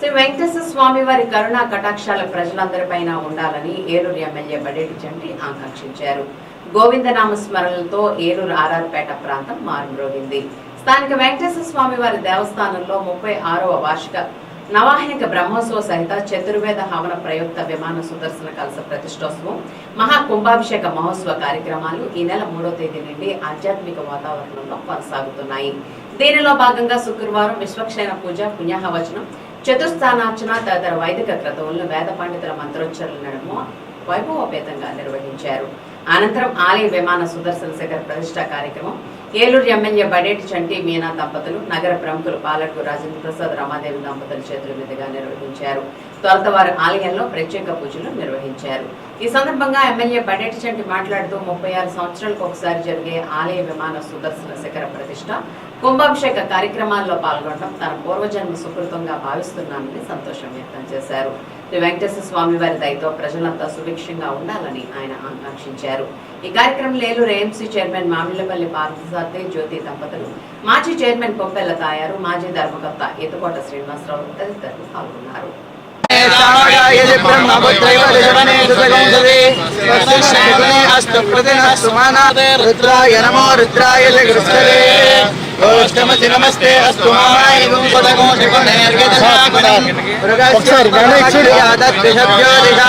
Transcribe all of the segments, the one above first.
శ్రీ వెంకటేశ్వర స్వామి వారి కరుణా కటాక్షాలు ప్రజలందరిపైన ఉండాలని ఏలూరు ఎమ్మెల్యే బడేటి చంటి ఆకాంక్షించారు. గోవిందనామ స్మరణలతో ఏలూరు ఆర్ఆర్పేట ప్రాంతం మారుమ్రోగింది. స్థానిక వెంకటేశ్వర స్వామి వారి దేవస్థానంలో ముప్పై ఆరవ వార్షిక నవాహనిక బ్రహ్మోత్సవ సహిత చతుర్వేద హవన ప్రయుక్త విమాన సుదర్శన కలస ప్రతిష్టోత్సవం మహా కుంభాభిషేక మహోత్సవ కార్యక్రమాలు ఈ నెల మూడో తేదీ నుండి ఆధ్యాత్మిక వాతావరణంలో కొనసాగుతున్నాయి. దీనిలో భాగంగా శుక్రవారం విశ్వక్షేణ పూజ పుణ్యాహవచనం చతుస్థానార్చన తదితర వైదిక క్రతువులను వేద పండితుల మంత్రోచ్చరణ నడుమ వైభవోపేతంగా నిర్వహించారు. అనంతరం ఆలయ విమాన సుదర్శన శిఖర ప్రతిష్ట కార్యక్రమం ఏలూరు ఎమ్మెల్యే బడేటి చంటి మీనా దంపతులు నగర ప్రముఖులు పాలకు రాజేంద్ర ప్రసాద్ రమాదేవి దంపతుల చేతుల మీదుగా నిర్వహించారు. తొలత వారి ఆలయంలో ప్రత్యేక పూజలు నిర్వహించారు. ఈ సందర్భంగా ఎమ్మెల్యే బడేటి చంటి మాట్లాడుతూ ముప్పై ఆరు సంవత్సరాలకు ఒకసారి జరిగే ఆలయ విమాన సుదర్శన శిఖర ప్రతిష్ట కుంభాభిషేక కార్యక్రమాల్లో పాల్గొనడం తన పూర్వజన్మ సుకృతంగా భావిస్తున్నానని సంతోషం వ్యక్తం చేశారు. శ్రీ వెంకటేశ్వర స్వామి వారి దయతో ప్రజలంతా సుభిక్షంగా ఉండాలని ఆయన ఆకాంక్షించారు. ఈ కార్యక్రమంలో ఏలూరు ఏఎంసీ చైర్మన్ మామిళ్ళపల్లి పార్థసార్థి జ్యోతి దంపతులు మాజీ చైర్మన్ పొప్పెల్ల తాయారు మాజీ ధర్మకర్త ఈతకోట శ్రీనివాసరావు తదితరులు పాల్గొన్నారు. రుద్రాయ నమో రుద్రాయ జగృష్ణరే ఓష్టమసి నమస్తే అస్తు మాయ ఒకసారి వెనక్కి చూడు. కొద్దిగా ఇలా.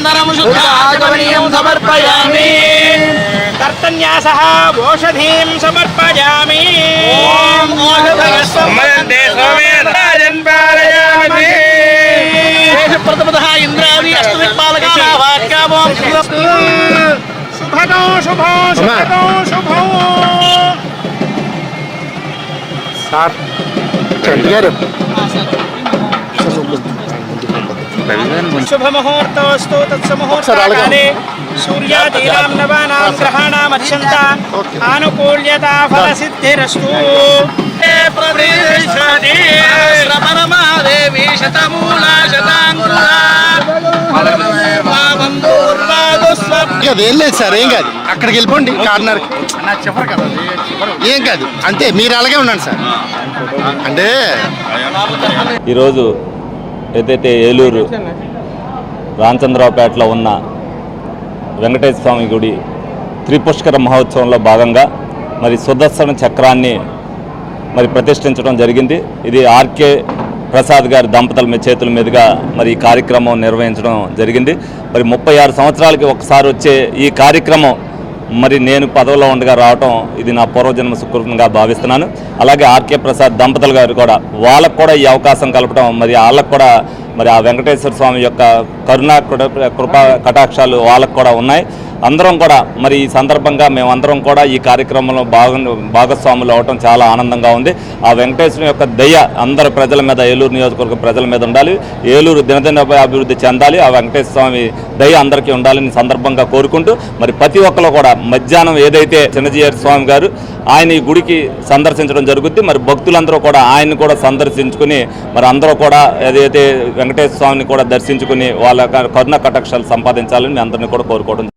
गन्धरमुषुद्धागमनीयं समर्पयामि कर्तन्यासः ओषधीं समर्पयामि प्रथमतः इन्द्रादि अष्टदिक्पालकावाक्यामो शुभदो शुभो शुभदो शुभो सात चलिए శుభముహూర్తోస్తు సూర్యాదీనాం నవానాం గ్రహాణాం అత్యంత ఆనుకూల్యత శతమూలా లేదు సార్ ఏం కాదు. అక్కడికి వెళ్ళిపోండి కార్నర్ చెప్పరు కదా ఏం కాదు. అంతే మీరు అలాగే ఉండండి సార్. అంటే ఈరోజు ఏదైతే ఏలూరు రామచంద్రరావుపేటలో ఉన్న వెంకటేశ్వర స్వామి గుడి త్రిపుష్కర మహోత్సవంలో భాగంగా మరి సుదర్శన చక్రాన్ని మరి ప్రతిష్ఠించడం జరిగింది. ఇది ఆర్కే ప్రసాద్ గారి దంపతుల మీ చేతుల మీదుగా మరి ఈ కార్యక్రమం నిర్వహించడం జరిగింది. మరి ముప్పై ఆరు సంవత్సరాలకి ఒకసారి వచ్చే ఈ కార్యక్రమం మరి నేను పదవిలో ఉండగా రావటం ఇది నా పూర్వజన్మ సుకృతంగా భావిస్తున్నాను. అలాగే ఆర్కే ప్రసాద్ దంపతులు గారు కూడా వాళ్ళకు కూడా ఈ అవకాశం కలపడం మరి వాళ్ళకు కూడా మరి ఆ వెంకటేశ్వర స్వామి యొక్క కరుణా కృప- కృపా కటాక్షాలు వాళ్ళకు కూడా ఉన్నాయి. అందరం కూడా మరి ఈ సందర్భంగా మేమందరం కూడా ఈ కార్యక్రమంలో భాగ భాగస్వాములు అవటం చాలా ఆనందంగా ఉంది. ఆ వెంకటేశ్వరం యొక్క దయ అందరు ప్రజల మీద ఏలూరు నియోజకవర్గ ప్రజల మీద ఉండాలి. ఏలూరు దినదిన అభివృద్ధి చెందాలి. ఆ వెంకటేశ్వర స్వామి దయ అందరికీ ఉండాలని సందర్భంగా కోరుకుంటూ మరి ప్రతి ఒక్కరు కూడా మధ్యాహ్నం ఏదైతే చిన్నజీయర్ స్వామి గారు ఆయన ఈ గుడికి సందర్శించడం జరుగుద్ది. మరి భక్తులందరూ కూడా ఆయన్ని కూడా సందర్శించుకుని మరి అందరూ కూడా ఏదైతే వెంకటేశ్వర స్వామిని కూడా దర్శించుకుని వాళ్ళ కరుణ కటాక్షాలు సంపాదించాలని మీ అందరినీ కూడా కోరుకోవడం